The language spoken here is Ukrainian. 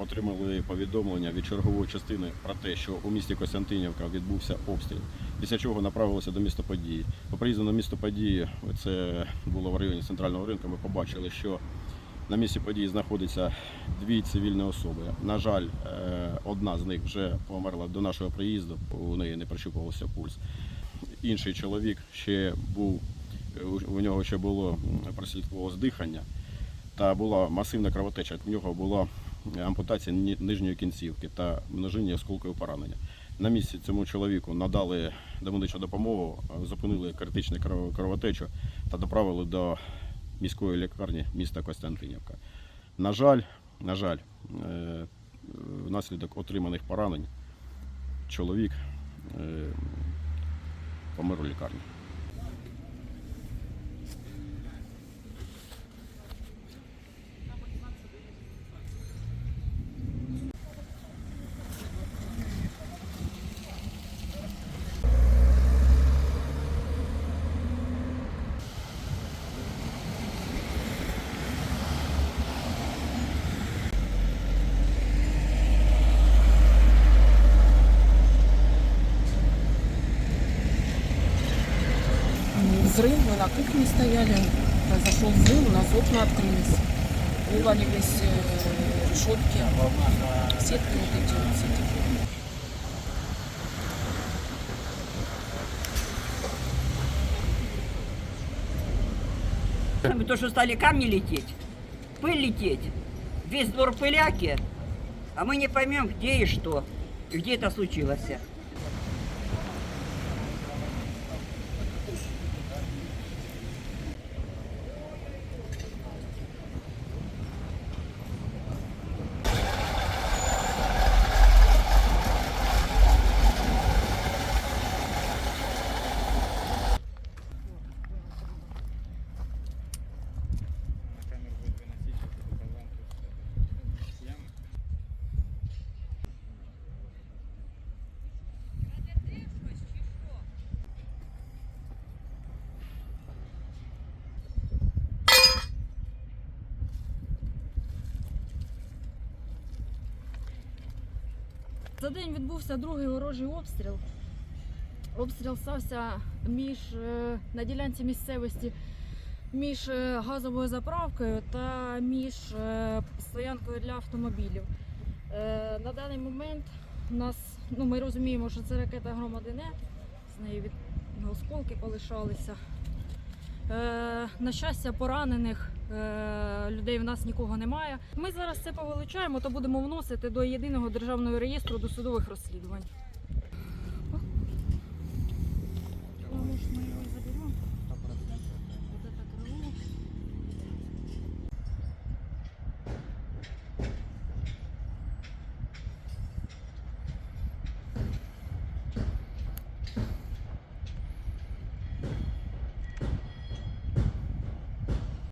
отримали повідомлення від чергової частини про те, що у місті Костянтинівка відбувся обстріл. Після чого направилися до міста події. По приїзду на місто події, це було в районі центрального ринку. Ми побачили, що на місці події знаходиться дві цивільні особи. На жаль, е, одна з них вже померла до нашого приїзду. У неї не прощупувався пульс. Інший чоловік ще був, у- нього ще було м, прослідковувалось дихання та була масивна кровотеча. У нього була ампутація нижньої кінцівки та множинні осколкові поранення. На місці цьому чоловіку надали домедичну допомогу, е, зупинили критичну кровотечу та доправили до міської лікарні міста Костянтинівка. На жаль, на жаль, е, внаслідок отриманих поранень чоловік е, помер у лікарні. Взрыв, мы на кухне стояли, произошел взрыв, у нас окна открылись, вывалились э, решетки, сетки вот эти вот сети. То, что стали камни лететь, пыль лететь, весь двор пыляки, а мы не поймем, где и что, где это случилось. За день відбувся другий ворожий обстріл. Обстріл стався між е, на ділянці місцевості між е, газовою заправкою та між е, стоянкою для автомобілів. На даний момент нас, ну, ми розуміємо, що це ракета Громадине, з неї від осколки полишалися. Е, на щастя, поранених людей в нас нікого немає. Ми зараз це повеличаємо та будемо вносити до єдиного державного реєстру досудових розслідувань.